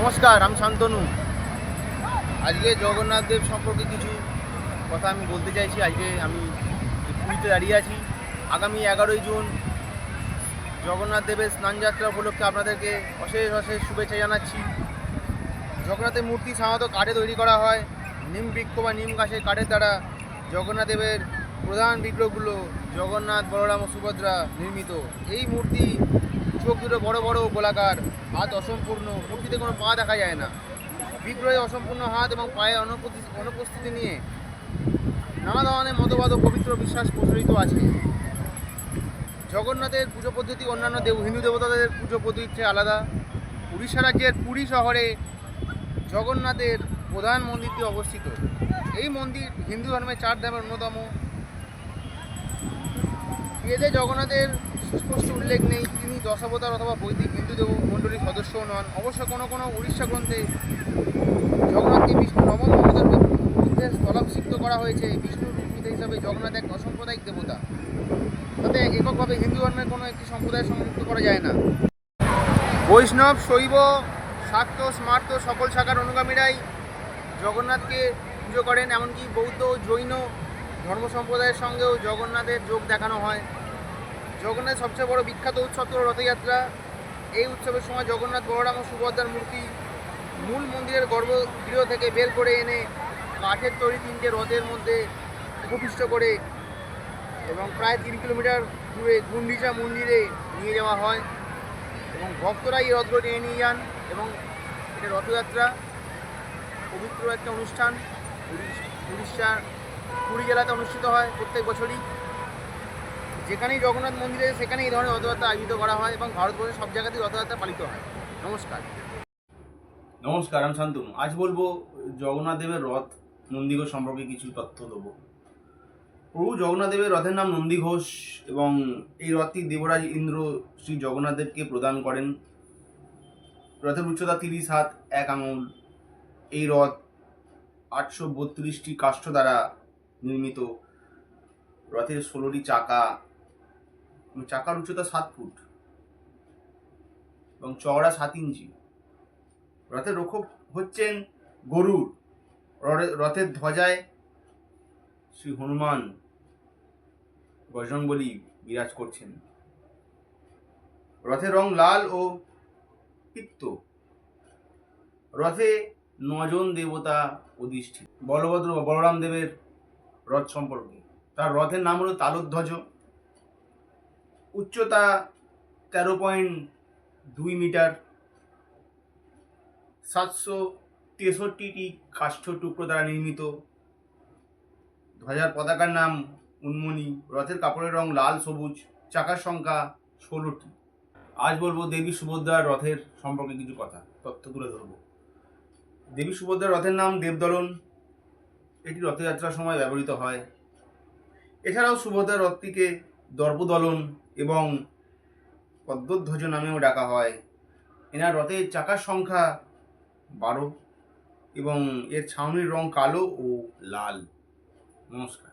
নমস্কার, আমি শান্তনু। আজকে জগন্নাথ দেব সম্পর্কে কিছু কথা আমি বলতে চাইছি। আজকে আমি পুরীতে দাঁড়িয়ে আছি। আগামী এগারোই জুন জগন্নাথ দেবের স্নানযাত্রা উপলক্ষে আপনাদেরকে অশেষ অশেষ শুভেচ্ছা জানাচ্ছি। জগন্নাথের মূর্তি সাধারণত কাঠে তৈরি করা হয়। নিম বৃক্ষ বা নিম গাছের কাঠের দ্বারা জগন্নাথ দেবের প্রধান বিগ্রহগুলো জগন্নাথ, বলরাম ও সুভদ্রা নির্মিত। এই মূর্তি চোখ দুটো বড় বড় গোলাকার, হাত অসম্পূর্ণ মূর্তিতে কোনো পা দেখা যায় না। বিগ্রহে অসম্পূর্ণ হাত এবং পায়ে অনুপস্থিতি নিয়ে নানা ধরনের মতবাদ ও পবিত্র বিশ্বাস প্রচলিত আছে। জগন্নাথের পুজো পদ্ধতি অন্যান্য দেব, হিন্দু দেবতাদের পুজো পদ্ধতির চেয়ে আলাদা। উড়িষ্যা রাজ্যের পুরী শহরে জগন্নাথের প্রধান মন্দিরটি অবস্থিত। এই মন্দির হিন্দু ধর্মের চার ধামের অন্যতম। এতে জগন্নাথের সুস্পষ্ট উল্লেখ নেই, তিনি দশাবতার অথবা বৈদিক হিন্দু দেব মণ্ডলীর সদস্যও নন। অবশ্য কোনো কোনো উড়িষ্যা গ্রন্থে জগন্নাথকে বিষ্ণু নবম অবতার বুদ্ধে স্থলাভিষিক্ত করা হয়েছে। বিষ্ণুর রূপমিত হিসাবে জগন্নাথ এক অসাম্প্রদায়িক দেবতা। তাতে এককভাবে হিন্দু ধর্মের কোনো একটি সম্প্রদায় সংযুক্ত করা যায় না। বৈষ্ণব, শৈব, শাক্ত, স্মার্ত সকল শাখার অনুগামীরাই জগন্নাথকে পুজো করেন, এমনকি বৌদ্ধ, জৈন ধর্ম সম্প্রদায়ের সঙ্গেও জগন্নাথের যোগ দেখানো হয়। জগন্নাথের সবচেয়ে বড় বিখ্যাত উৎসব হল রথযাত্রা। এই উৎসবের সময় জগন্নাথ, বলরাম ও সুভদ্রার মূর্তি মূল মন্দিরের গর্ভগৃহ থেকে বের করে এনে কাঠের তৈরি তিনটে রথের মধ্যে উপবিষ্ট করে এবং প্রায় তিন কিলোমিটার দূরে গুন্ডিচা মন্দিরে নিয়ে যাওয়া হয় এবং ভক্তরা এই রথগুলো টেনে নিয়ে যান এবং এটা রথযাত্রা, পবিত্র একটা অনুষ্ঠান উড়িষ্যার পুরী জেলাতে অনুষ্ঠিত হয় প্রত্যেক বছরই। যেখানেই জগন্নাথ মন্দিরে সেখানেই এই ধরনের রথযাত্রা আয়োজিত করা হয় এবং ভারতবর্ষের সব জায়গাতেই রথযাত্রা পালিত হয়। নমস্কার। নমস্কার, আমি শান্তনু। আজ বলব জগন্নাথ দেবের রথ নন্দীঘোষ সম্পর্কে কিছু তথ্য দেবো। প্রভু জগন্নাথ দেবের রথের নাম নন্দী ঘোষ এবং এই রথটি দেবরাজ ইন্দ্র শ্রী জগন্নাথ দেবকে প্রদান করেন। রথের উচ্চতা তিরিশ হাত, এক আঙুল। এই রথ আটশো বত্রিশটি কাষ্ঠ দ্বারা নির্মিত। রথের ষোলোটি চাকা। চাকার উচ্চতা সাত ফুট। এবং চওড়া সাত ইঞ্চি। রথের রক্ষক হচ্ছেন গরুর রথে- রথের ধ্বজায় শ্রী হনুমান বজরংবলী বিরাজ করছেন। রথের রং লাল ও পিত্ত। রথে নজন দেবতা অধিষ্ঠিত। বলভদ্র বলরাম দেবের রথ সম্পর্কে। তার রথের নাম হলো তালোধ্বজ। উচ্চতা তেরো পয়েন্ট দুই মিটার। সাতশো তেষট্টিটি কাষ্ঠ টুকরো দ্বারা নির্মিত। ধ্বজার পতাকার নাম উন্মনি। রথের কাপড়ের রং লাল, সবুজ। চাকার সংখ্যা ষোলোটি। আজ বলব দেবী সুভদ্রার রথের সম্পর্কে কিছু কথা। তথ্য তুলে ধরবো। দেবী সুভদ্রার রথের নাম দেবদলন। এটি রথযাত্রার সময় ব্যবহৃত হয়। এছাড়াও সুভদ্রা রথটিকে দর্পদলন এবং পদ্মধ্বজ নামেও ডাকা হয়। এনার রথের চাকার সংখ্যা বারো এবং এর ছাউনির রং কালো ও লাল। নমস্কার।